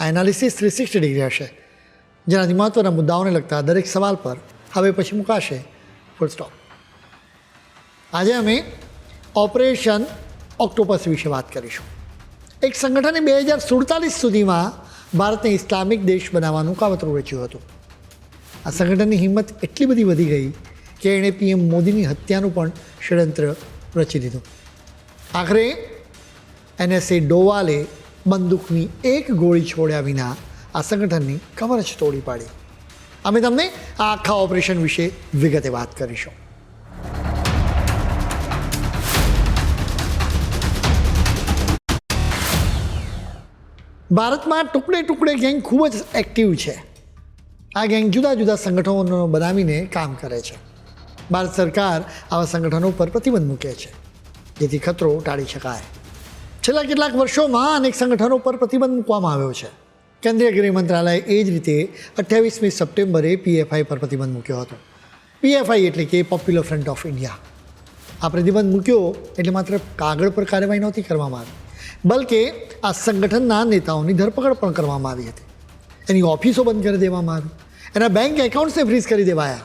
આ analysis three sixty degree હશે. જેનાથી મહત્ત્વના મુદ્દાઓને લગતા દરેક સવાલ પર હવે પછી મુકાશે. ફૂલ સ્ટોપ આજે અમે ઓપરેશન ઓક્ટોપસ વિશે વાત કરીશું. એક સંગઠને બે હજાર સુડતાલીસ સુધીમાં ભારતને ઇસ્લામિક દેશ બનાવવાનું કાવતરું રચ્યું હતું. આ સંગઠનની હિંમત એટલી બધી વધી ગઈ કે એણે પીએમ મોદીની હત્યાનું પણ ષડયંત્ર રચી દીધું. આખરે એનએસએ ડોવાલે બંદૂકની એક ગોળી છોડ્યા વિના આ સંગઠનની કમર જ તોડી પાડી. અમે તમને આ આખા ઓપરેશન વિશે વિગતે વાત કરીશું. ભારતમાં ટુકડે ટુકડે ગેંગ ખૂબ જ એક્ટિવ છે. આ ગેંગ જુદા જુદા સંગઠનો બનાવીને કામ કરે છે. ભારત સરકાર આવા સંગઠનો પર પ્રતિબંધ મૂકે છે. જેથી ખતરો ટાળી શકાય. છેલ્લા કેટલાક વર્ષોમાં અનેક સંગઠનો પર પ્રતિબંધ મૂકવામાં આવ્યો છે. કેન્દ્રીય ગૃહ મંત્રાલયે એ જ રીતે અઠ્યાવીસમી સપ્ટેમ્બરે પીએફઆઈ પર પ્રતિબંધ મૂક્યો હતો. પીએફઆઈ એટલે કે પોપ્યુલર ફ્રન્ટ ઓફ ઇન્ડિયા આ પ્રતિબંધ મૂક્યો એટલે માત્ર કાગળ પર કાર્યવાહી નહોતી કરવામાં આવી, બલકે આ સંગઠનના નેતાઓની ધરપકડ પણ કરવામાં આવી હતી. એની ઓફિસો બંધ કરી દેવામાં આવી, એના બેંક એકાઉન્ટ્સને ફ્રીઝ કરી દેવાયા.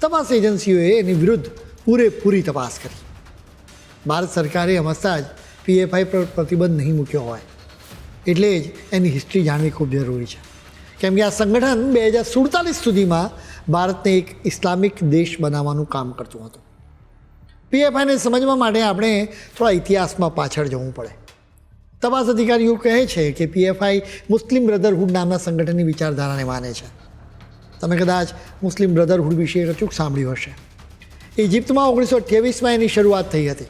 તપાસ એજન્સીઓએ એની વિરુદ્ધ પૂરેપૂરી તપાસ કરી. ભારત સરકારે હમસતા જ પીએફઆઈ પર પ્રતિબંધ નહીં મૂક્યો હોય. એટલે જ એની હિસ્ટ્રી જાણવી ખૂબ જરૂરી છે. કેમ કે આ સંગઠન બે હજાર સુડતાલીસ સુધીમાં ભારતને એક ઇસ્લામિક દેશ બનાવવાનું કામ કરતું હતું. પીએફઆઈને સમજવા માટે આપણે થોડા ઇતિહાસમાં પાછળ જવું પડે. તપાસ અધિકારીઓ કહે છે કે પીએફઆઈ મુસ્લિમ બ્રધરહુડ નામના સંગઠનની વિચારધારાને માને છે. તમે કદાચ મુસ્લિમ બ્રધરહુડ વિશે અચૂક સાંભળ્યું હશે. ઇજિપ્તમાં ઓગણીસો અઠ્યાવીસમાં એની શરૂઆત થઈ હતી.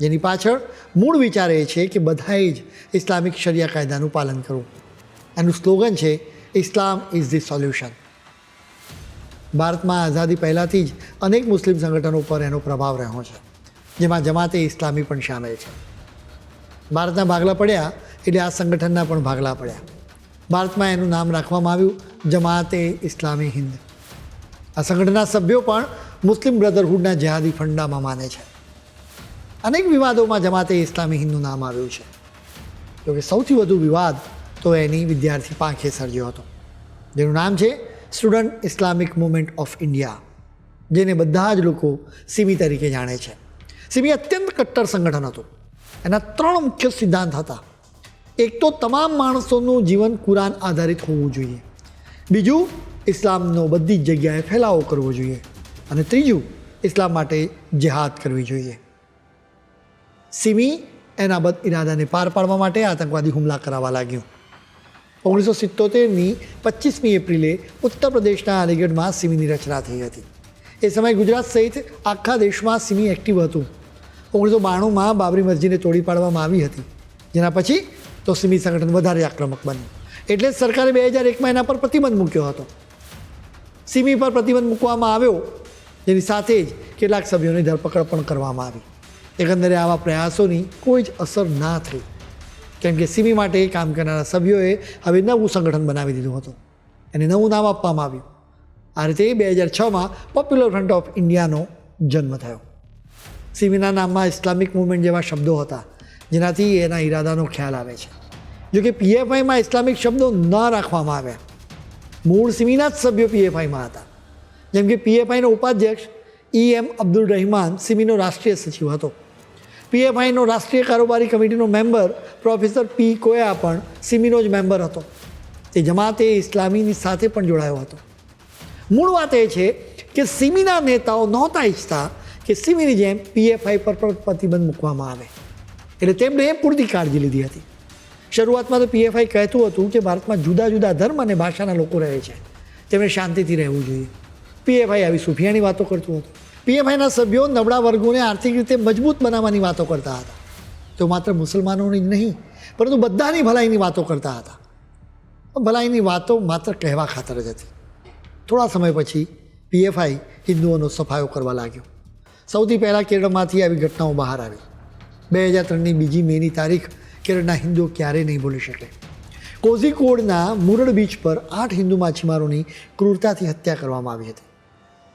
જેની પાછળ મૂળ વિચાર એ છે કે બધાએ જ ઇસ્લામિક શરિયા કાયદાનું પાલન કરવું. એનું સ્લોગન છે, ઇસ્લામ ઇઝ ધી સોલ્યુશન. ભારતમાં આઝાદી પહેલાંથી જ અનેક મુસ્લિમ સંગઠનો પર એનો પ્રભાવ રહ્યો છે, જેમાં જમાતે ઇસ્લામી પણ સામેલ છે. ભારતના ભાગલા પડ્યા એટલે આ સંગઠનના પણ ભાગલા પડ્યા. ભારતમાં એનું નામ રાખવામાં આવ્યું, જમાતે ઇસ્લામી હિન્દ. આ સંગઠનના સભ્યો પણ મુસ્લિમ બ્રધરહુડના જેહાદી ફંડામાં માને છે. અનેક વિવાદોમાં જમાતે ઇસ્લામી હિન્દુ નામ આવ્યું છે. જોકે સૌથી વધુ વિવાદ તો એની વિદ્યાર્થી પાંખે સર્જ્યો હતો. જેનું નામ છે Student Islamic Movement of India, જેને બધા જ લોકો સિમી તરીકે જાણે છે. સિમી અત્યંત કટ્ટર સંગઠન હતું. એના ત્રણ મુખ્ય સિદ્ધાંત હતા. એક તો તમામ માણસોનું જીવન કુરાન આધારિત હોવું જોઈએ. બીજું, ઇસ્લામનો બધી જ જગ્યાએ ફેલાવો કરવો જોઈએ. અને ત્રીજું, ઇસ્લામ માટે જેહાદ કરવી જોઈએ. સિમી એના બદ ઇરાદાને પાર પાડવા માટે આતંકવાદી હુમલા કરાવવા લાગ્યું. ઓગણીસો સિત્તોતેરની પચીસમી એપ્રિલે ઉત્તર પ્રદેશના અલીગઢમાં સિમીની રચના થઈ હતી. એ સમયે ગુજરાત સહિત આખા દેશમાં સિમી એક્ટિવ હતું. ઓગણીસો બાણુંમાં બાબરી મસ્જિદને તોડી પાડવામાં આવી હતી. જેના પછી તો સિમી સંગઠન વધારે આક્રમક બન્યું. એટલે જ સરકારે બે હજાર એકમાં એના પર પ્રતિબંધ મૂક્યો હતો. સિમી પર પ્રતિબંધ મૂકવામાં આવ્યો. જેની સાથે જ કેટલાક સભ્યોની ધરપકડ પણ કરવામાં આવી. એકંદરે આવા પ્રયાસોની કોઈ જ અસર ના થઈ. કેમ કે સિમી માટે કામ કરનારા સભ્યોએ હવે નવું સંગઠન બનાવી દીધું હતું. એને નવું નામ આપવામાં આવ્યું. આ રીતે બે હજાર છમાં પોપ્યુલર ફ્રન્ટ ઓફ ઇન્ડિયાનો જન્મ થયો. સિમીના નામમાં ઇસ્લામિક મુવમેન્ટ જેવા શબ્દો હતા, જેનાથી એના ઈરાદાનો ખ્યાલ આવે છે. જોકે પીએફઆઈમાં ઇસ્લામિક શબ્દો ન રાખવામાં આવ્યા મૂળ સિમીના જ સભ્યો પીએફઆઈમાં હતા. જેમ કે પીએફઆઈનો ઉપાધ્યક્ષ ઈ એમ અબ્દુલ રહેમાન સિમીનો રાષ્ટ્રીય સચિવ હતો. પીએફઆઈનો રાષ્ટ્રીય કારોબારી કમિટીનો મેમ્બર પ્રોફેસર પી કોયા પણ સિમીનો જ મેમ્બર હતો. તે જમાતે ઇસ્લામીની સાથે પણ જોડાયો હતો. મૂળ વાત એ છે કે સિમીના નેતાઓ નહોતા ઈચ્છતા કે સિમીની જેમ પીએફઆઈ પર પણ પ્રતિબંધ મૂકવામાં આવે. એટલે તેમણે એ પૂરતી કાળજી લીધી હતી. શરૂઆતમાં તો પીએફઆઈ કહેતું હતું કે ભારતમાં જુદા જુદા ધર્મ અને ભાષાના લોકો રહે છે. તેમણે શાંતિથી રહેવું જોઈએ. પીએફઆઈ આવી સુફિયાની વાતો કરતું હતું. પીએફઆઈના સભ્યો નબળા વર્ગોને આર્થિક રીતે મજબૂત બનાવવાની વાતો કરતા હતા. તો માત્ર મુસલમાનોની જ નહીં, પરંતુ બધાની ભલાઈની વાતો કરતા હતા. ભલાઈની વાતો માત્ર કહેવા ખાતર જ હતી. થોડા સમય પછી પીએફઆઈ હિન્દુઓનો સફાયો કરવા લાગ્યો. સૌથી પહેલાં કેરળમાંથી આવી ઘટનાઓ બહાર આવી. બે હજાર ત્રણની બીજી મેની તારીખ કેરળના હિન્દુઓ ક્યારેય નહીં ભૂલી શકે. કોઝીકોડના મુરડ બીચ પર આઠ હિન્દુ માછીમારોની ક્રૂરતાથી હત્યા કરવામાં આવી હતી.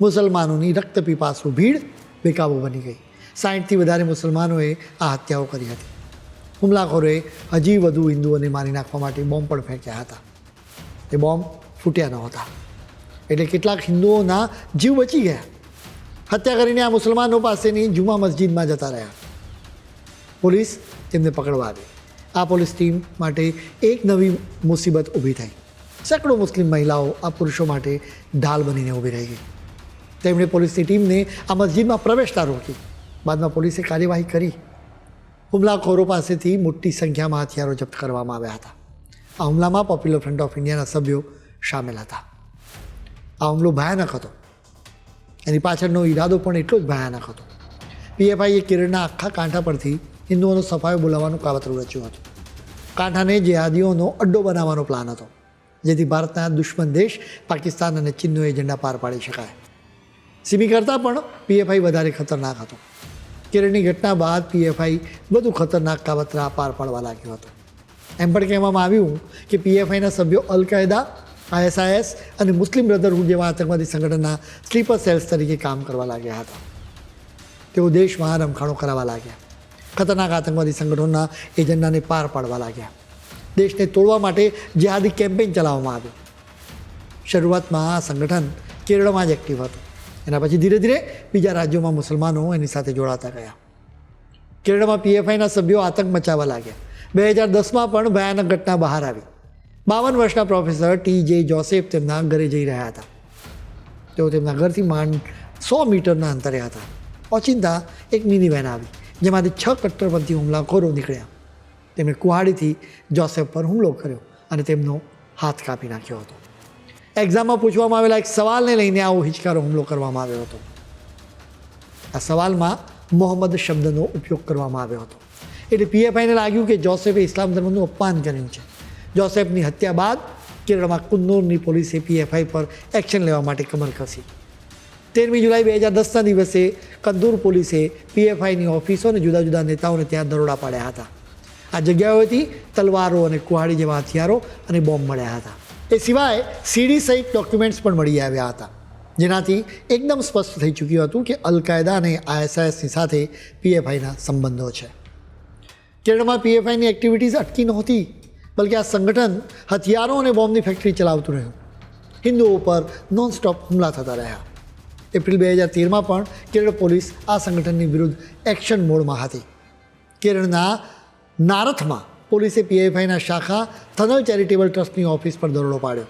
મુસલમાનોની રક્તપીપાસુ ભીડ બેકાબુ બની ગઈ. સાઠથી વધારે મુસલમાનોએ આ હત્યાઓ કરી હતી. હુમલાખોરોએ હજી વધુ હિન્દુઓને મારી નાખવા માટે બોમ્બ પણ ફેંક્યા હતા. એ બોમ્બ ફૂટ્યા નહોતા એટલે કેટલાક હિન્દુઓના જીવ બચી ગયા. હત્યા કરીને આ મુસલમાનો પાસેની જુમા મસ્જિદમાં જતા રહ્યા. પોલીસ તેમને પકડવા આવી. આ પોલીસ ટીમ માટે એક નવી મુસીબત ઊભી થઈ. સેંકડો મુસ્લિમ મહિલાઓ આ પુરુષો માટે ઢાલ બનીને ઊભી રહી ગઈ. તેમણે પોલીસની ટીમને આ મસ્જિદમાં પ્રવેશતા રોકી. બાદમાં પોલીસે કાર્યવાહી કરી. હુમલાખોરો પાસેથી મોટી સંખ્યામાં હથિયારો જપ્ત કરવામાં આવ્યા હતા. આ હુમલામાં પોપ્યુલર ફ્રન્ટ ઓફ ઇન્ડિયાના સભ્યો સામેલ હતા. આ હુમલો ભયાનક હતો. એની પાછળનો ઈરાદો પણ એટલો જ ભયાનક હતો. પીએફઆઈએ કેરળના આખા કાંઠા પરથી હિન્દુઓનો સફાયો બોલાવવાનું કાવતરું રચ્યું હતું. કાંઠાને જેહાદીઓનો અડ્ડો બનાવવાનો પ્લાન હતો, જેથી ભારતના દુશ્મન દેશ પાકિસ્તાન અને ચીનનો એજન્ડા પાર પાડી શકાય. સીમી કરતાં પણ પીએફઆઈ વધારે ખતરનાક હતો. કેરળની ઘટના બાદ પીએફઆઈ વધુ ખતરનાક કાવતરા પાર પાડવા લાગ્યો હતો. એમ પણ કહેવામાં આવ્યું કે પીએફઆઈના સભ્યો અલ કાયદા આઈએસઆઈએસ અને મુસ્લિમ બ્રધરહુડ જેવા આતંકવાદી સંગઠનના સ્લીપર સેલ્સ તરીકે કામ કરવા લાગ્યા હતા. તેઓ દેશમાં રમખાણો કરાવવા લાગ્યા. ખતરનાક આતંકવાદી સંગઠનોના એજન્ડાને પાર પાડવા લાગ્યા. દેશને તોડવા માટે જેહાદી કેમ્પેઇન ચલાવવામાં આવ્યું. શરૂઆતમાં આ સંગઠન કેરળમાં જ એક્ટિવ હતું. એના પછી ધીરે ધીરે બીજા રાજ્યોમાં મુસલમાનો એની સાથે જોડાતા ગયા કેરળમાં પીએફઆઈના સભ્યો આતંક મચાવવા લાગ્યા. બે હજાર દસમાં પણ ભયાનક ઘટના બહાર આવી. બાવન વર્ષના પ્રોફેસર ટી જે જોસેફ તેમના ઘરે જઈ રહ્યા હતા. તેઓ તેમના ઘરથી માંડ સો મીટરના અંતરે હતા. ઓચિંતા એક મિની વેન આવી, જેમાંથી છ કટ્ટરપંથી હુમલાખોરો નીકળ્યા. તેમણે કુહાડીથી જોસેફ પર હુમલો કર્યો અને તેમનો હાથ કાપી નાખ્યો હતો. એક્ઝામમાં પૂછવામાં આવેલા એક સવાલને લઈને આવો હિચકારો હુમલો કરવામાં આવ્યો હતો. આ સવાલમાં મોહમ્મદ શબ્દનો ઉપયોગ કરવામાં આવ્યો હતો. એટલે પીએફઆઈને લાગ્યું કે જોસેફે ઇસ્લામ ધર્મનું અપમાન કર્યું છે. જોસેફની હત્યા બાદ કેરળમાં કુન્નૂરની પોલીસે પીએફઆઈ પર એક્શન લેવા માટે કમર કસી તેરમી જુલાઈ બે હજાર દસના દિવસે કંદૂર પોલીસે પીએફઆઈની ઓફિસો અને જુદા જુદા નેતાઓને ત્યાં દરોડા પાડ્યા હતા. આ જગ્યાઓથી તલવારો અને કુહાડી જેવા હથિયારો અને બોમ્બ મળ્યા હતા. એ સિવાય સીડી સહિત ડોક્યુમેન્ટ્સ પણ મળી આવ્યા હતા. જેનાથી એકદમ સ્પષ્ટ થઈ ચૂક્યું હતું કે અલ કાયદા અને આઈએસઆઈએસની સાથે પીએફઆઈના સંબંધો છે. કેરળમાં પીએફઆઈની એક્ટિવિટીઝ અટકી નહોતી, બલકે આ સંગઠન હથિયારો અને બોમ્બની ફેક્ટરી ચલાવતું રહ્યું. હિન્દુઓ પર નોનસ્ટોપ હુમલા થતા રહ્યા. એપ્રિલ બે હજાર તેરમાં પણ કેરળ પોલીસ આ સંગઠનની વિરુદ્ધ એક્શન મોડમાં હતી. કેરળના નારથમાં પોલીસે પીએફઆઈના શાખા થનલ ચેરિટેબલ ટ્રસ્ટની ઓફિસ પર દરોડો પાડ્યો.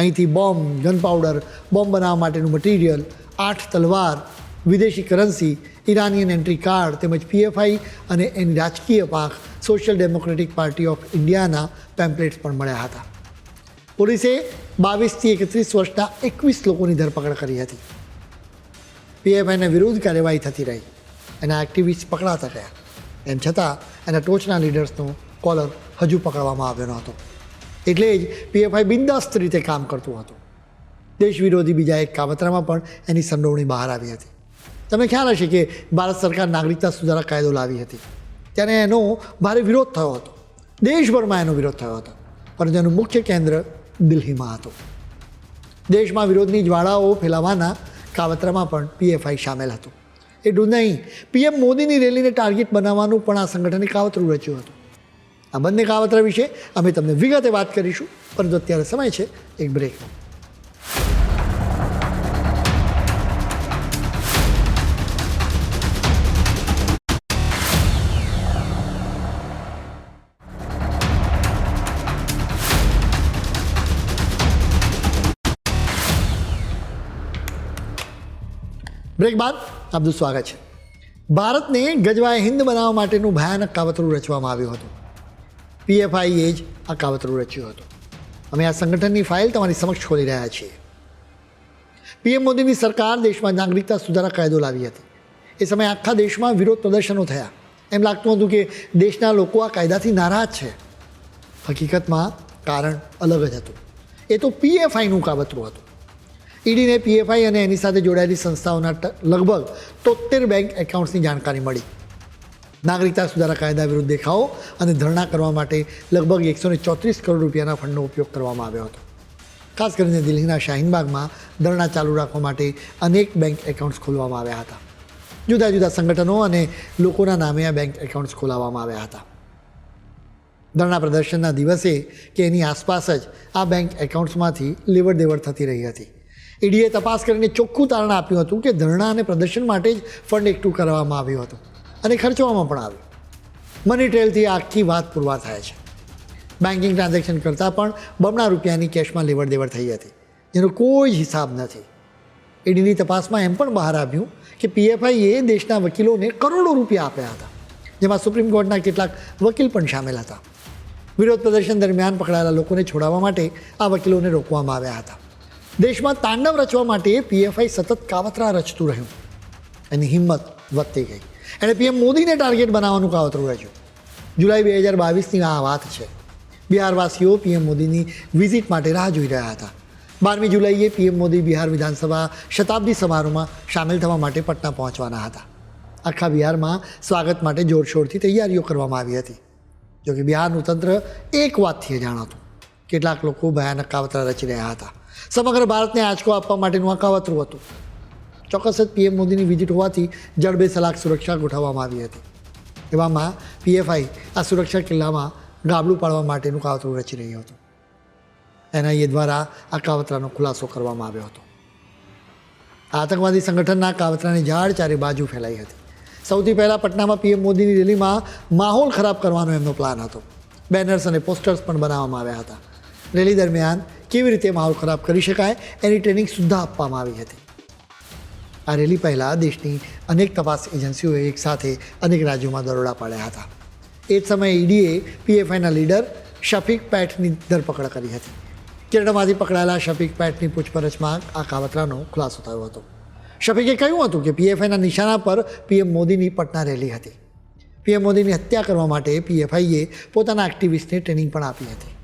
અહીંથી બોમ્બ ગનપાવડર બોમ્બ બનાવવા માટેનું મટીરિયલ, આઠ તલવાર, વિદેશી કરન્સી, ઈરાનિયન એન્ટ્રી કાર્ડ તેમજ પીએફઆઈ અને એની રાજકીય પાંખ સોશિયલ ડેમોક્રેટિક પાર્ટી ઓફ ઇન્ડિયાના પેમ્પલેટ્સ પણ મળ્યા હતા. પોલીસે બાવીસથી એકત્રીસ વર્ષના એકવીસ લોકોની ધરપકડ કરી હતી. પીએફઆઈના વિરુદ્ધ કાર્યવાહી થતી રહી. એના એક્ટિવિસ્ટ પકડાતા ગયા. એમ છતાં એના ટોચના લીડર્સનો કોલર હજુ પકડવામાં આવ્યો ન હતો. એટલે જ પીએફઆઈ બિંદાસ્ત રીતે કામ કરતું હતું. દેશ વિરોધી બીજા એક કાવતરામાં પણ એની સંડોવણી બહાર આવી હતી. તમને ખ્યાલ હશે કે ભારત સરકાર નાગરિકતા સુધારા કાયદો લાવી હતી. ત્યારે એનો ભારે વિરોધ થયો હતો. દેશભરમાં એનો વિરોધ થયો હતો. પરંતુ એનું મુખ્ય કેન્દ્ર દિલ્હીમાં હતું. દેશમાં વિરોધની જ્વાળાઓ ફેલાવાના કાવતરામાં પણ પીએફઆઈ સામેલ હતું. એટલું નહીં, પીએમ મોદીની રેલીને ટાર્ગેટ બનાવવાનું પણ આ સંગઠને કાવતરું રચ્યું હતું. આ બંને કાવતરા વિશે અમે તમને વિગતે વાત કરીશું, પરંતુ અત્યારે સમય છે, એક બ્રેકનો બ્રેક બાદ આપનું સ્વાગત છે. ભારતને ગજવાય હિન્દ બનાવવા માટેનું ભયાનક કાવતરું રચવામાં આવ્યું હતું. પીએફઆઈએ જ આ કાવતરું રચ્યું હતું. અમે આ સંગઠનની ફાઇલ તમારી સમક્ષ ખોલી રહ્યા છીએ. પીએમ મોદીની સરકાર દેશમાં નાગરિકતા સુધારા કાયદો લાવી હતી. એ સમયે આખા દેશમાં વિરોધ પ્રદર્શનો થયા. એમ લાગતું હતું કે દેશના લોકો આ કાયદાથી નારાજ છે. હકીકતમાં કારણ અલગ જ હતું. એ તો પીએફઆઈનું કાવતરું હતું. ઈડીને પીએફઆઈ અને એની સાથે જોડાયેલી સંસ્થાઓના લગભગ તોતેર બેંક એકાઉન્ટ્સની જાણકારી મળી. નાગરિકતા સુધારા કાયદા વિરુદ્ધ દેખાવો અને ધરણા કરવા માટે લગભગ એકસો ને ચોત્રીસ કરોડ રૂપિયાના ફંડનો ઉપયોગ કરવામાં આવ્યો હતો. ખાસ કરીને દિલ્હીના શાહીનબાગમાં ધરણા ચાલુ રાખવા માટે અનેક બેંક એકાઉન્ટ્સ ખોલવામાં આવ્યા હતા. જુદા જુદા સંગઠનો અને લોકોના નામે આ બેંક એકાઉન્ટ્સ ખોલાવવામાં આવ્યા હતા. ધરણા પ્રદર્શનના દિવસે કે એની આસપાસ જ આ બેંક એકાઉન્ટ્સમાંથી લેવડ દેવડ થતી રહી હતી. ઈડીએ તપાસ કરીને ચોખ્ખું તારણ આપ્યું હતું કે ધરણા અને પ્રદર્શન માટે જ ફંડ એકઠું કરવામાં આવ્યું હતું. અને ખર્ચવામાં પણ આવ્યું મની ટ્રેલથી આખી વાત પુરવાર થાય છે. બેન્કિંગ ટ્રાન્ઝેક્શન કરતાં પણ બમણા રૂપિયાની કેશમાં લેવડ દેવડ થઈ હતી. જેનો કોઈ હિસાબ નથી. ઈડીની તપાસમાં એમ પણ બહાર આવ્યું કે પીએફઆઈએ દેશના વકીલોને કરોડો રૂપિયા આપ્યા હતા. જેમાં સુપ્રીમ કોર્ટના કેટલાક વકીલ પણ સામેલ હતા. વિરોધ પ્રદર્શન દરમિયાન પકડાયેલા લોકોને છોડાવવા માટે આ વકીલોને રોકવામાં આવ્યા હતા. દેશમાં તાંડવ રચવા માટે પીએફઆઈ સતત કાવતરા રચતું રહ્યું. એની હિંમત વધતી ગઈ. એણે પીએમ મોદીને ટાર્ગેટ બનાવવાનું કાવતરું રચ્યું જુલાઈ બે હજાર બાવીસની આ વાત છે. બિહારવાસીઓ પીએમ મોદીની વિઝિટ માટે રાહ જોઈ રહ્યા હતા. બારમી જુલાઈએ પીએમ મોદી બિહાર વિધાનસભા શતાબ્દી સમારોહમાં સામેલ થવા માટે પટના પહોંચવાના હતા. આખા બિહારમાં સ્વાગત માટે જોરશોરથી તૈયારીઓ કરવામાં આવી હતી. જોકે બિહારનું તંત્ર એક વાતથી અજાણ હતું કેટલાક લોકો ભયાનક કાવતરા રચી રહ્યા હતા. સમગ્ર ભારતને આંચકો આપવા માટેનું આ કાવતરું હતું. ચોક્કસ જ પીએમ મોદીની વિઝિટ હોવાથી જડબે સલાક સુરક્ષા ગોઠવવામાં આવી હતી. એવામાં પીએફઆઈ આ સુરક્ષા કિલ્લામાં ગાબડું પાડવા માટેનું કાવતરું રચી રહ્યું હતું. એનઆઈએ દ્વારા આ કાવતરાનો ખુલાસો કરવામાં આવ્યો હતો. આતંકવાદી સંગઠનના કાવતરાની ઝાડ ચારે બાજુ ફેલાઈ હતી. સૌથી પહેલાં પટનામાં પીએમ મોદીની રેલીમાં માહોલ ખરાબ કરવાનો એમનો પ્લાન હતો. બેનર્સ અને પોસ્ટર્સ પણ બનાવવામાં આવ્યા હતા. રેલી દરમિયાન કેવી રીતે માહોલ ખરાબ કરી શકાય એની ટ્રેનિંગ સુદ્ધા આપવામાં આવી હતી. આ રેલી પહેલાં દેશની અનેક તપાસ એજન્સીઓએ એકસાથે અનેક રાજ્યોમાં દરોડા પાડ્યા હતા. એ જ સમયે ઈડીએ પીએફઆઈના લીડર શફીક પેઠની ધરપકડ કરી હતી. કેરળમાંથી પકડાયેલા શફીક પેઠની પૂછપરછમાં આ કાવતરાનો ખુલાસો થયો હતો. શફીકે કહ્યું હતું કે પીએફઆઈના નિશાના પર પીએમ મોદીની પટના રેલી હતી. પીએમ મોદીની હત્યા કરવા માટે પીએફઆઈએ પોતાના એક્ટિવિસ્ટને ટ્રેનિંગ પણ આપી હતી.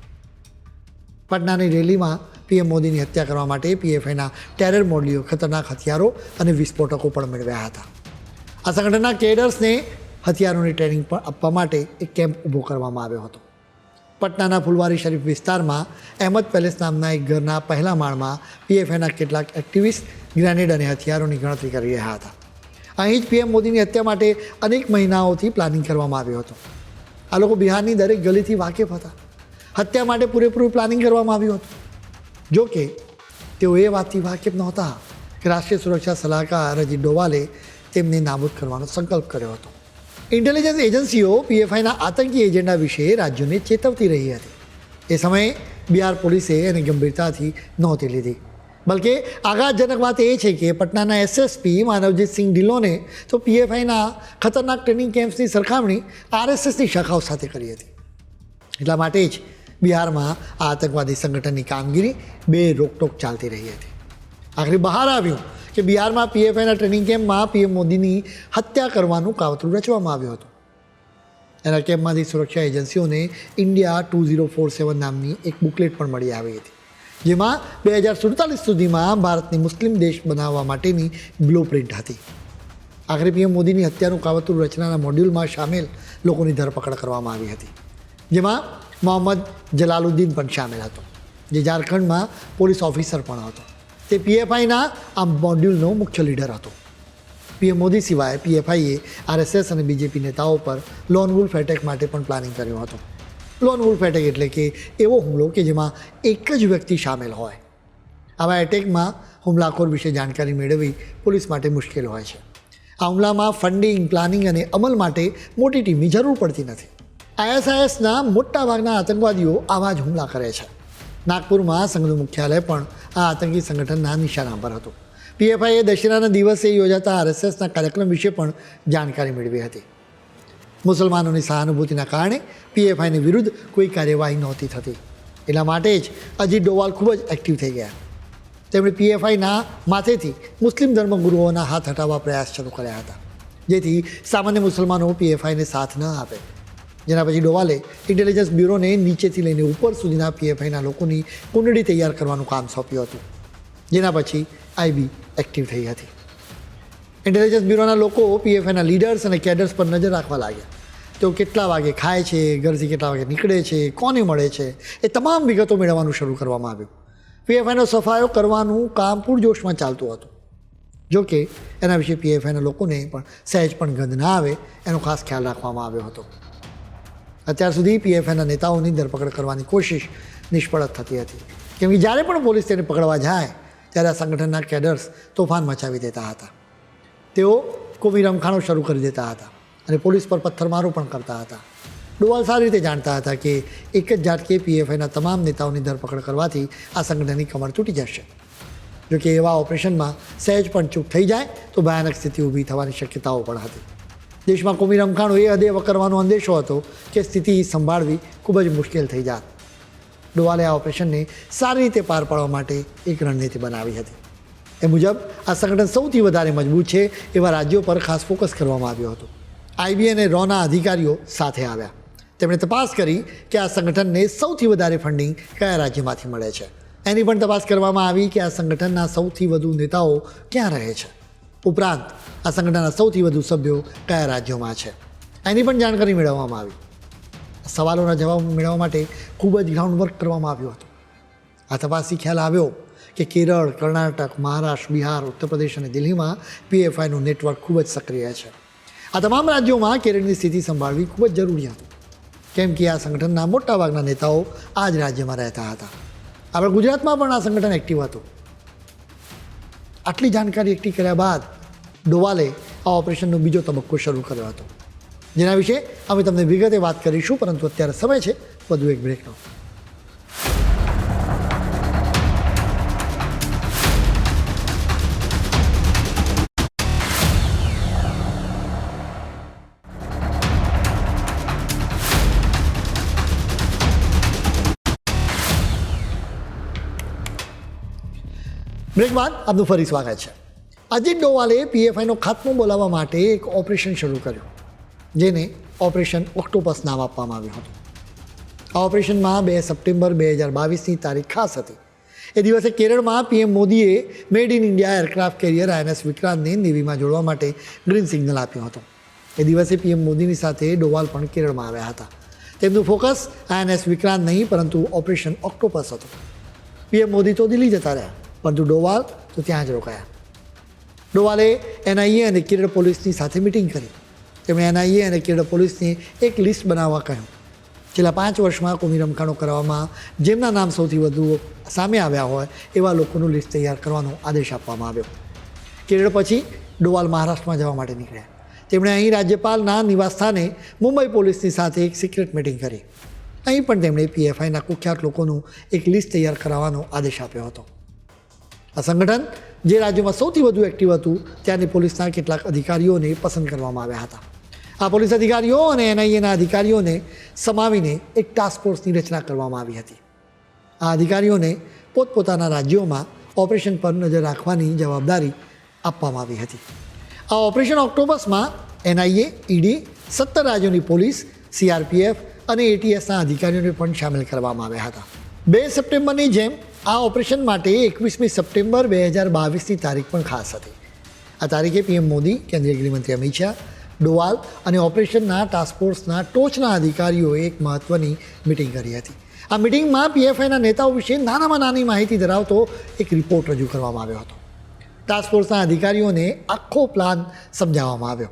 પટનાની રેલીમાં પીએમ મોદીની હત્યા કરવા માટે પીએફઆઈના ટેરર મોડલીઓ, ખતરનાક હથિયારો અને વિસ્ફોટકો પણ મેળવ્યા હતા. આ સંગઠનના કેડર્સને હથિયારોની ટ્રેનિંગ પણ આપવા માટે એક કેમ્પ ઊભો કરવામાં આવ્યો હતો. પટનાના ફુલવારી શરીફ વિસ્તારમાં અહેમદ પેલેસ નામના એક ઘરના પહેલા માળમાં પીએફઆઈના કેટલાક એક્ટિવિસ્ટ, ગ્રેનેડ અને હથિયારોની ગણતરી કરી રહ્યા હતા. અહીં જ પીએમ મોદીની હત્યા માટે અનેક મહિનાઓથી પ્લાનિંગ કરવામાં આવ્યું હતું. આ લોકો બિહારની દરેક ગલીથી વાકેફ હતા. હત્યા માટે પૂરેપૂરું પ્લાનિંગ કરવામાં આવ્યું હતું. જોકે તેઓ એ વાતથી વાકેફ નહોતા કે રાષ્ટ્રીય સુરક્ષા સલાહકાર અજીત ડોવાલે તેમને નાબૂદ કરવાનો સંકલ્પ કર્યો હતો. ઇન્ટેલિજન્સ એજન્સીઓ પીએફઆઈના આતંકી એજન્ડા વિશે રાજ્યોને ચેતવતી રહી હતી. એ સમયે બિહાર પોલીસે એને ગંભીરતાથી નહોતી લીધી. બલકે, આઘાતજનક વાત એ છે કે પટનાના એસએસપી માનવજીત સિંહ ઢિલ્લોને તો પીએફઆઈના ખતરનાક ટ્રેનિંગ કેમ્પ્સની સરખામણી આરએસએસની શાખાઓ સાથે કરી હતી. એટલા માટે જ બિહારમાં આ આતંકવાદી સંગઠનની કામગીરી બે રોકટોક ચાલતી રહી હતી. આખરે બહાર આવ્યું કે બિહારમાં પીએફઆઈના ટ્રેનિંગ કેમ્પમાં પીએમ મોદીની હત્યા કરવાનું કાવતરું રચવામાં આવ્યું હતું. એના કેમ્પમાંથી સુરક્ષા એજન્સીઓને India two zero four seven નામની એક બુકલેટ પણ મળી આવી હતી, જેમાં બે હજાર સુડતાલીસ સુધીમાં ભારતને મુસ્લિમ દેશ બનાવવા માટેની બ્લુ પ્રિન્ટ હતી. આખરે પીએમ મોદીની હત્યાનું કાવતરું રચનાના મોડ્યુલમાં સામેલ લોકોની ધરપકડ કરવામાં આવી હતી, જેમાં મોહમ્મદ જલાલુદ્દીન પણ સામેલ હતો, જે ઝારખંડમાં પોલીસ ઓફિસર પણ હતો. તે પીએફઆઈના આ મોડ્યુલનો મુખ્ય લીડર હતો. પીએમ મોદી સિવાય પીએફઆઈએ આરએસએસ અને બીજેપી નેતાઓ પર લોન વુલ્ફ એટેક માટે પણ પ્લાનિંગ કર્યો હતો. લોન વુલ્ફ એટેક એટલે કે એવો હુમલો કે જેમાં એક જ વ્યક્તિ સામેલ હોય. આવા એટેકમાં હુમલાખોર વિશે જાણકારી મેળવવી પોલીસ માટે મુશ્કેલ હોય છે. આ હુમલામાં ફંડિંગ પ્લાનિંગ અને અમલ માટે મોટી ટીમની જરૂર પડતી નથી. આઈએસઆઈએસના મોટાભાગના આતંકવાદીઓ આવા જ હુમલા કરે છે. નાગપુરમાં સંઘનું મુખ્યાલય પણ આ આતંકી સંગઠનના નિશાના પર હતું. પીએફઆઈએ દશેરાના દિવસે યોજાતા આરએસએસના કાર્યક્રમ વિશે પણ જાણકારી મેળવી હતી. મુસલમાનોની સહાનુભૂતિના કારણે પીએફઆઈની વિરુદ્ધ કોઈ કાર્યવાહી નહોતી થતી. એટલા માટે જ અજીત ડોવાલ ખૂબ જ એક્ટિવ થઈ ગયા. તેમણે પીએફઆઈના માથેથી મુસ્લિમ ધર્મગુરુઓના હાથ હટાવવા પ્રયાસ શરૂ કર્યા હતા. જેથી સામાન્ય મુસલમાનો પીએફઆઈને સાથ ન આપે. જેના પછી ડોવાલે ઇન્ટેલિજન્સ બ્યુરોને નીચેથી લઈને ઉપર સુધીના પીએફઆઈના લોકોની કુંડળી તૈયાર કરવાનું કામ સોંપ્યું હતું, જેના પછી આઈબી એક્ટિવ થઈ હતી. ઇન્ટેલિજન્સ બ્યુરોના લોકો પીએફઆઈના લીડર્સ અને કેડર્સ પર નજર રાખવા લાગ્યા. તેઓ કેટલા વાગે ખાય છે, ઘરથી કેટલા વાગે નીકળે છે, કોને મળે છે, એ તમામ વિગતો મેળવવાનું શરૂ કરવામાં આવ્યું. પીએફઆઈનો સફાયો કરવાનું કામ પૂરજોશમાં ચાલતું હતું. જો કે એના વિશે પીએફઆઈના લોકોને પણ સહેજ પણ ગંધ ના આવે, એનો ખાસ ખ્યાલ રાખવામાં આવ્યો હતો. અત્યાર સુધી પીએફઆઈના નેતાઓની ધરપકડ કરવાની કોશિશ નિષ્ફળ થતી હતી. કેમ કે જ્યારે પણ પોલીસ તેને પકડવા જાય, ત્યારે આ સંગઠનના કેડર્સ તોફાન મચાવી દેતા હતા. તેઓ કોમી રમખાણો શરૂ કરી દેતા હતા અને પોલીસ પર પથ્થરમારો પણ કરતા હતા. ડોવાલ સારી રીતે જાણતા હતા કે એક જ ઝાટકે પીએફઆઈના તમામ નેતાઓની ધરપકડ કરવાથી આ સંગઠનની કમર તૂટી જશે. જોકે એવા ઓપરેશનમાં સહેજ પણ ચૂક થઈ જાય, તો ભયાનક સ્થિતિ ઊભી થવાની શક્યતાઓ પણ હતી. દેશમાં કોમી રમખાણો એ હદે વકરવાનો અંદેશો હતો કે સ્થિતિ સંભાળવી ખૂબ જ મુશ્કેલ થઈ જાત. ડોવાલે આ ઓપરેશનને સારી રીતે પાર પાડવા માટે એક રણનીતિ બનાવી હતી. એ મુજબ આ સંગઠન સૌથી વધારે મજબૂત છે એવા રાજ્યો પર ખાસ ફોકસ કરવામાં આવ્યો હતો. આઈબી અને રોના અધિકારીઓ સાથે આવ્યા. તેમણે તપાસ કરી કે આ સંગઠનને સૌથી વધારે ફંડિંગ કયા રાજ્યમાંથી મળે છે. એની પણ તપાસ કરવામાં આવી કે આ સંગઠનના સૌથી વધુ નેતાઓ ક્યાં રહે છે. ઉપરાંત આ સંગઠનના સૌથી વધુ સભ્યો કયા રાજ્યોમાં છે? એની પણ જાણકારી મેળવવામાં આવી. સવાલોના જવાબ મેળવવા માટે ખૂબ જ ગ્રાઉન્ડ વર્ક કરવામાં આવ્યું હતું. આ તપાસથી ખ્યાલ આવ્યો કે કેરળ, કર્ણાટક, મહારાષ્ટ્ર, બિહાર ઉત્તર પ્રદેશ અને દિલ્હીમાં પીએફઆઈનું નેટવર્ક ખૂબ જ સક્રિય છે. આ તમામ રાજ્યોમાં કેરળની સ્થિતિ સંભાળવી ખૂબ જ જરૂરી હતી. કેમ કે આ સંગઠનના મોટાભાગના નેતાઓ આ જ રાજ્યમાં રહેતા હતા. આપણે ગુજરાતમાં પણ આ સંગઠન એક્ટિવ હતું. આટલી જાણકારી એકઠી કર્યા બાદ ડોવાલે આ ઓપરેશનનો બીજો તબક્કો શરૂ કર્યો હતો. જેના વિશે અમે તમને વિગતે વાત કરીશું, પરંતુ અત્યારે સમય છે, વધુ એક બ્રેકનો બ્રેક બાદ આપનું ફરી સ્વાગત છે. અજીત ડોવાલે પીએફઆઈનો ખાત્મો બોલાવવા માટે એક ઓપરેશન શરૂ કર્યું, જેને ઓપરેશન ઓક્ટોપસ નામ આપવામાં આવ્યું હતું. આ ઓપરેશનમાં બે સપ્ટેમ્બર બે હજાર બાવીસની તારીખ ખાસ હતી. એ દિવસે કેરળમાં પીએમ મોદીએ made in India aircraft carrier INS વિક્રાંતને નેવીમાં જોડવા માટે ગ્રીન સિગ્નલ આપ્યો હતો. એ દિવસે પીએમ મોદીની સાથે ડોવાલ પણ કેરળમાં આવ્યા હતા. તેમનું ફોકસ આઈએનએસ વિક્રાંત નહીં, પરંતુ ઓપરેશન ઓક્ટોપસ હતું. પીએમ મોદી તો દિલ્હી જતા રહ્યા. પરંતુ ડોવાલ, તો ત્યાં જ રોકાયા. ડોવાલે એનઆઈએ અને કેરળ પોલીસની સાથે મિટિંગ કરી. તેમણે એનઆઈએ અને કેરળ પોલીસને એક લિસ્ટ બનાવવા કહ્યું. છેલ્લા પાંચ વર્ષમાં કોમી રમખાણો કરવામાં જેમના નામ સૌથી વધુ સામે આવ્યા હોય, એવા લોકોનું લિસ્ટ તૈયાર કરવાનો આદેશ આપવામાં આવ્યો. કેરળ પછી ડોવાલ મહારાષ્ટ્રમાં જવા માટે નીકળ્યા. તેમણે અહીં રાજ્યપાલના નિવાસસ્થાને મુંબઈ પોલીસની સાથે એક સિક્રેટ મિટિંગ કરી. અહીં પણ તેમણે પીએફઆઈના કુખ્યાત લોકોનું એક લિસ્ટ તૈયાર કરાવવાનો આદેશ આપ્યો હતો. આ સંગઠન, જે રાજ્યોમાં સૌથી વધુ એક્ટિવ હતું, ત્યાંની પોલીસના કેટલાક અધિકારીઓને પસંદ કરવામાં આવ્યા હતા. આ પોલીસ અધિકારીઓ અને એનઆઈએના અધિકારીઓને સમાવીને એક ટાસ્ક ફોર્સની રચના કરવામાં આવી હતી. આ અધિકારીઓને પોતપોતાના રાજ્યોમાં ઓપરેશન પર નજર રાખવાની જવાબદારી આપવામાં આવી હતી. આ ઓપરેશન ઓક્ટોબસમાં એનઆઈએ ઈડી, સત્તર રાજ્યોની પોલીસ સીઆરપીએફ અને એટીએસના અધિકારીઓને પણ સામેલ કરવામાં આવ્યા હતા. બે સપ્ટેમ્બરની જેમ આ ઓપરેશન માટે એકવીસમી સપ્ટેમ્બર બે હજાર બાવીસની તારીખ પણ ખાસ હતી. આ તારીખે પીએમ મોદી, કેન્દ્રીય ગૃહમંત્રી અમિત શાહ, ડોવાલ અને ઓપરેશનના ટાસ્કફોર્સના ટોચના અધિકારીઓએ એક મહત્ત્વની મિટિંગ કરી હતી. આ મિટિંગમાં પીએફઆઈના નેતાઓ વિશે નાનામાં નાની માહિતી ધરાવતો એક રિપોર્ટ રજૂ કરવામાં આવ્યો હતો. ટાસ્કફોર્સના અધિકારીઓને આખો પ્લાન સમજાવવામાં આવ્યો.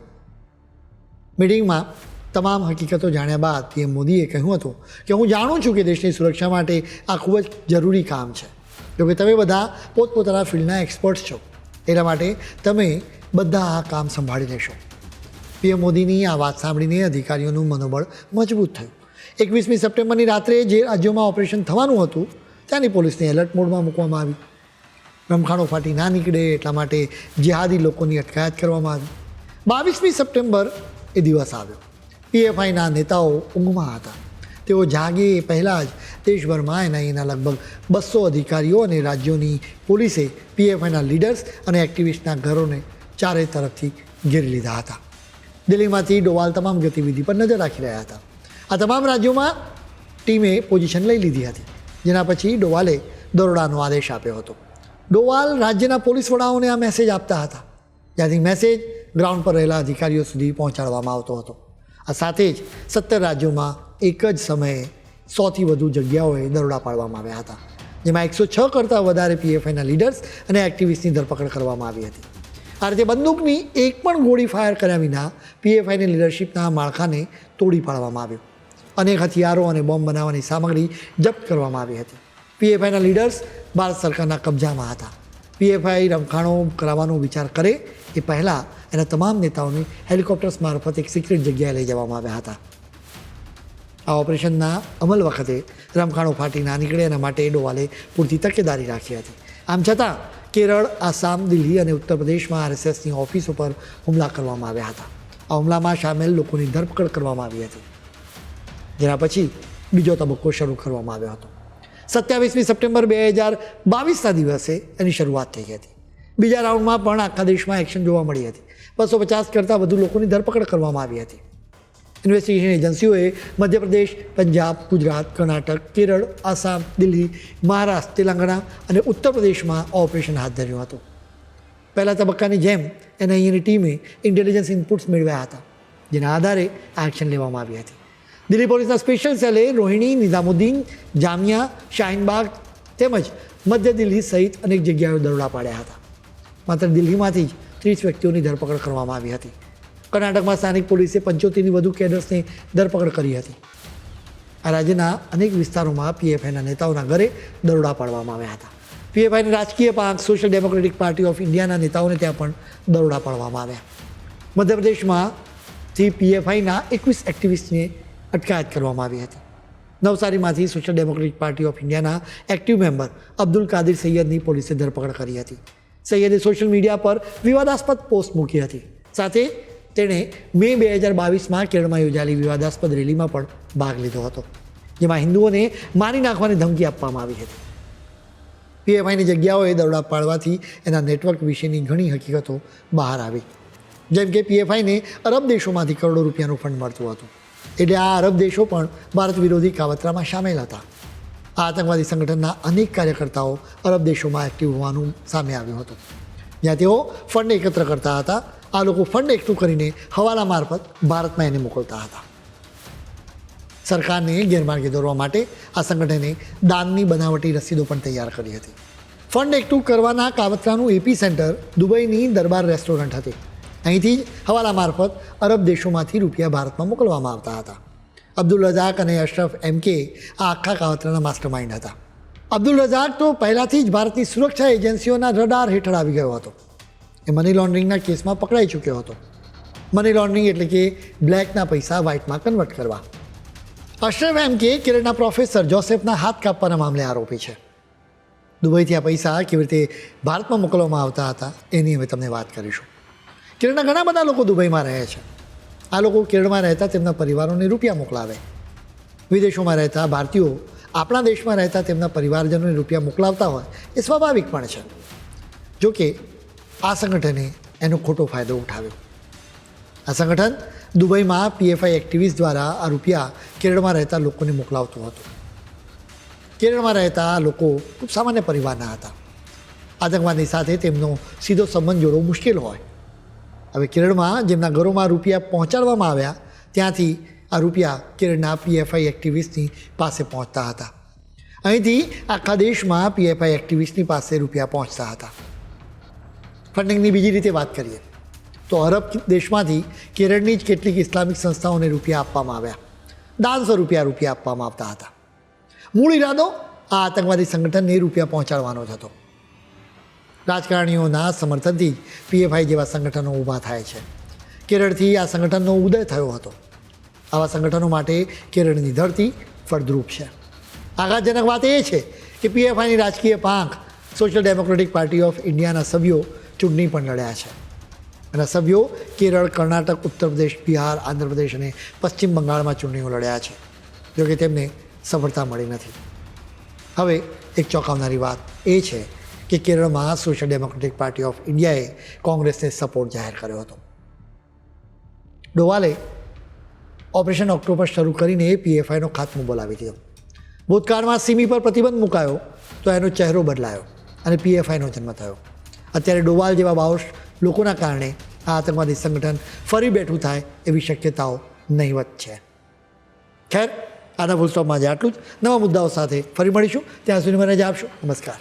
મિટિંગમાં તમામ હકીકતો જાણ્યા બાદ પીએમ મોદીએ કહ્યું હતું કે હું જાણું છું કે દેશની સુરક્ષા માટે આ ખૂબ જ જરૂરી કામ છે. જોકે તમે બધા પોતપોતાના ફિલ્ડના એક્સપર્ટ્સ છો. એટલા માટે તમે બધા આ કામ સંભાળી લેશો. પીએમ મોદીની આ વાત સાંભળીને અધિકારીઓનું મનોબળ મજબૂત થયું. એકવીસમી સપ્ટેમ્બરની રાત્રે જે રાજ્યોમાં ઓપરેશન થવાનું હતું, ત્યાંની પોલીસને એલર્ટ મોડમાં મૂકવામાં આવી. રમખાણો ફાટી ના નીકળે એટલા માટે જેહાદી લોકોની અટકાયત કરવામાં આવી. બાવીસમી સપ્ટેમ્બર એ દિવસ આવ્યો. પીએફઆઈના નેતાઓ ઊંઘમાં હતા. તેઓ જાગે પહેલાં જ દેશભરમાં એનઆઈએના લગભગ બસો અધિકારીઓ અને રાજ્યોની પોલીસે પીએફઆઈના લીડર્સ અને એક્ટિવિસ્ટના ઘરોને ચારે તરફથી ઘેરી લીધા હતા. દિલ્હીમાંથી ડોવાલ તમામ ગતિવિધિ પર નજર રાખી રહ્યા હતા. આ તમામ રાજ્યોમાં ટીમે પોઝિશન લઈ લીધી હતી, જેના પછી ડોવાલે દરોડાનો આદેશ આપ્યો હતો. ડોવાલ રાજ્યના પોલીસ વડાઓને આ મેસેજ આપતા હતા. જ્યાંથી મેસેજ ગ્રાઉન્ડ પર રહેલા અધિકારીઓ સુધી પહોંચાડવામાં આવતો હતો. આ સાથે જ સત્તર રાજ્યોમાં એક જ સમયે સોથી વધુ જગ્યાઓએ દરોડા પાડવામાં આવ્યા હતા, જેમાં એકસો છ કરતાં વધારે પીએફઆઈના લીડર્સ અને એક્ટિવિસ્ટની ધરપકડ કરવામાં આવી હતી. આ રીતે બંદૂકની એક પણ ગોળી ફાયર કર્યા વિના પીએફઆઈની લીડરશિપના માળખાને તોડી પાડવામાં આવ્યું. અનેક હથિયારો અને બોમ્બ બનાવવાની સામગ્રી જપ્ત કરવામાં આવી હતી. પીએફઆઈના લીડર્સ ભારત સરકારના કબજામાં હતા. પીએફઆઈ રમખાણો કરાવવાનો વિચાર કરે એ પહેલાં એના તમામ નેતાઓને હેલિકોપ્ટર્સ મારફત એક સિક્રેટ જગ્યાએ લઈ જવામાં આવ્યા હતા. આ ઓપરેશનના અમલ વખતે રમખાણો ફાટી ના નીકળે એના માટે ડોવાલે પૂરતી તકેદારી રાખી હતી. આમ છતાં, કેરળ, આસામ, દિલ્હી અને ઉત્તર પ્રદેશમાં આરએસએસની ઓફિસ ઉપર હુમલા કરવામાં આવ્યા હતા. આ હુમલામાં સામેલ લોકોની ધરપકડ કરવામાં આવી હતી. જેના પછી બીજો તબક્કો શરૂ કરવામાં આવ્યો હતો. સત્યાવીસમી સપ્ટેમ્બર બે હજાર બાવીસના દિવસે એની શરૂઆત થઈ હતી. બીજા રાઉન્ડમાં પણ આખા દેશમાં એક્શન જોવા મળી હતી. બસો પચાસ કરતાં વધુ લોકોની ધરપકડ કરવામાં આવી હતી. ઇન્વેસ્ટિગેશન એજન્સીઓએ મધ્યપ્રદેશ, પંજાબ, ગુજરાત, કર્ણાટક, કેરળ, આસામ, દિલ્હી, મહારાષ્ટ્ર, તેલંગાણા અને ઉત્તર પ્રદેશમાં ઓપરેશન હાથ ધર્યું હતું. પહેલા તબક્કાની જેમ એનઆઈએની ટીમે ઇન્ટેલિજન્સ ઇનપુટ્સ મેળવ્યા હતા, જેના આધારે એક્શન લેવામાં આવી હતી. દિલ્હી પોલીસના સ્પેશિયલ સેલે રોહિણી, નિઝામુદ્દીન, જામિયા, શાહીનબાગ તેમજ મધ્ય દિલ્હી સહિત અનેક જગ્યાએ દરોડા પાડ્યા હતા. માત્ર દિલ્હીમાંથી જ ત્રીસ વ્યક્તિઓની ધરપકડ કરવામાં આવી હતી. કર્ણાટકમાં સ્થાનિક પોલીસે પંચોતેરની વધુ કેડર્સની ધરપકડ કરી હતી. આ રાજ્યના અનેક વિસ્તારોમાં પીએફઆઈના નેતાઓના ઘરે દરોડા પાડવામાં આવ્યા હતા. પીએફઆઈની રાજકીય પાંખ સોશિયલ ડેમોક્રેટિક પાર્ટી ઓફ ઇન્ડિયાના નેતાઓને ત્યાં પણ દરોડા પાડવામાં આવ્યા. મધ્યપ્રદેશમાંથી પીએફઆઈના એકવીસ એક્ટિવિસ્ટને અટકાયત કરવામાં આવી હતી. નવસારીમાંથી સોશિયલ ડેમોક્રેટિક પાર્ટી ઓફ ઇન્ડિયાના એક્ટિવ મેમ્બર અબ્દુલ કાદિર સૈયદની પોલીસે ધરપકડ કરી હતી. સૈયદે સોશિયલ મીડિયા પર વિવાદાસ્પદ પોસ્ટ મૂકી હતી. સાથે તેણે મે બે હજાર બાવીસમાં કેરળમાં યોજાયેલી વિવાદાસ્પદ રેલીમાં પણ ભાગ લીધો હતો, જેમાં હિન્દુઓને મારી નાખવાની ધમકી આપવામાં આવી હતી. પીએફઆઈની જગ્યાઓએ દરોડા પાડવાથી એના નેટવર્ક વિશેની ઘણી હકીકતો બહાર આવી. જેમ કે પીએફઆઈને અરબ દેશોમાંથી કરોડો રૂપિયાનું ફંડ મળતું હતું. એટલે આ અરબ દેશો પણ ભારત વિરોધી કાવતરામાં સામેલ હતા. આ આતંકવાદી સંગઠનના અનેક કાર્યકર્તાઓ અરબ દેશોમાં એક્ટિવ હોવાનું સામે આવ્યું હતું. જ્યાં તેઓ ફંડ એકત્ર કરતા હતા. આ લોકો ફંડ એકઠું કરીને હવાલા મારફત ભારતમાં એને મોકલતા હતા. સરકારને ગેરમાર્ગે દોરવા માટે આ સંગઠને દાનની બનાવટી રસીદો પણ તૈયાર કરી હતી. ફંડ એકઠું કરવાના કાવતરાનું એપી સેન્ટર દુબઈની દરબાર રેસ્ટોરન્ટ હતી. અહીંથી જ હવાલા મારફત અરબ દેશોમાંથી રૂપિયા ભારતમાં મોકલવામાં આવતા હતા. અબ્દુલ રઝાક અને અશરફ એમ કે આ આખા કાવતરાના માસ્ટર માઇન્ડ હતા. અબ્દુલ રઝાક તો પહેલાંથી જ ભારતની સુરક્ષા એજન્સીઓના રડાર હેઠળ આવી ગયો હતો. એ મની લોન્ડરિંગના કેસમાં પકડાઈ ચૂક્યો હતો. મની લોન્ડરિંગ એટલે કે બ્લેકના પૈસા વ્હાઇટમાં કન્વર્ટ કરવા. અશરફ એમ કે કેરળના પ્રોફેસર જોસેફના હાથ કાપવાના મામલે આરોપી છે. દુબઈથી આ પૈસા કેવી રીતે ભારતમાં મોકલવામાં આવતા હતા, એની અમે તમને વાત કરીશું. કેરળના ઘણા બધા લોકો દુબઈમાં રહે છે. આ લોકો કેરળમાં રહેતા તેમના પરિવારોને રૂપિયા મોકલાવે. વિદેશોમાં રહેતા ભારતીયો આપણા દેશમાં રહેતા તેમના પરિવારજનોને રૂપિયા મોકલાવતા હોય એ સ્વાભાવિક પણ છે. જોકે આ સંગઠને એનો ખોટો ફાયદો ઉઠાવ્યો. આ સંગઠન દુબઈમાં પીએફઆઈ એક્ટિવિસ્ટ દ્વારા આ રૂપિયા કેરળમાં રહેતા લોકોને મોકલાવતું હતું. કેરળમાં રહેતા લોકો ખૂબ સામાન્ય પરિવારના હતા. આતંકવાદની સાથે તેમનો સીધો સંબંધ જોડવો મુશ્કેલ હોય. હવે કેરળમાં જેમના ઘરોમાં રૂપિયા પહોંચાડવામાં આવ્યા, ત્યાંથી આ રૂપિયા કેરળના પીએફઆઈ એક્ટિવિસ્ટની પાસે પહોંચતા હતા. અહીંથી આખા દેશમાં પીએફઆઈ એક્ટિવિસ્ટની પાસે રૂપિયા પહોંચતા હતા. ફંડિંગની બીજી રીતે વાત કરીએ, તો અરબ દેશમાંથી કેરળની જ કેટલીક ઇસ્લામિક સંસ્થાઓને રૂપિયા આપવામાં આવ્યા. દાન સ્વરૂપિયા રૂપિયા આપવામાં આવતા હતા. મૂળ ઈરાદો આ આતંકવાદી સંગઠનને રૂપિયા પહોંચાડવાનો જ હતો. રાજકારણીઓના સમર્થનથી પીએફઆઈ જેવા સંગઠનો ઊભા થાય છે. કેરળથી આ સંગઠનનો ઉદય થયો હતો. આવા સંગઠનો માટે કેરળની ધરતી ફળદ્રુપ છે. આઘાતજનક વાત એ છે કે પીએફઆઈની રાજકીય પાંખ સોશિયલ ડેમોક્રેટિક પાર્ટી ઓફ ઇન્ડિયાના સભ્યો ચૂંટણી પણ લડ્યા છે. અને સભ્યો કેરળ, કર્ણાટક ઉત્તર પ્રદેશ બિહાર, આંધ્રપ્રદેશ અને પશ્ચિમ બંગાળમાં ચૂંટણીઓ લડ્યા છે, જોકે તેમને સફળતા મળી નથી. હવે એક ચોંકાવનારી વાત એ છે કે કેરળમાં સોશિયલ ડેમોક્રેટિક પાર્ટી ઓફ ઇન્ડિયાએ કોંગ્રેસને સપોર્ટ જાહેર કર્યો હતો ડોવાલે ઓપરેશન ઓક્ટોબર શરૂ કરીને પીએફઆઈનો ખાત્મો બોલાવી દીધો ભૂતકાળમાં સિમી પર પ્રતિબંધ મુકાયો તો એનો ચહેરો બદલાયો અને પીએફઆઈનો જન્મ થયો અત્યારે ડોવાલ જેવા બાવશ લોકોના કારણે આ આતંકવાદી સંગઠન ફરી બેઠું થાય એવી શક્યતાઓ નહીવત છે ખેર આના ફૂલ સ્ટોપમાં આજે આટલું જ નવા મુદ્દાઓ સાથે ફરી મળીશું ત્યાં સુધી મને જ આપશો. નમસ્કાર.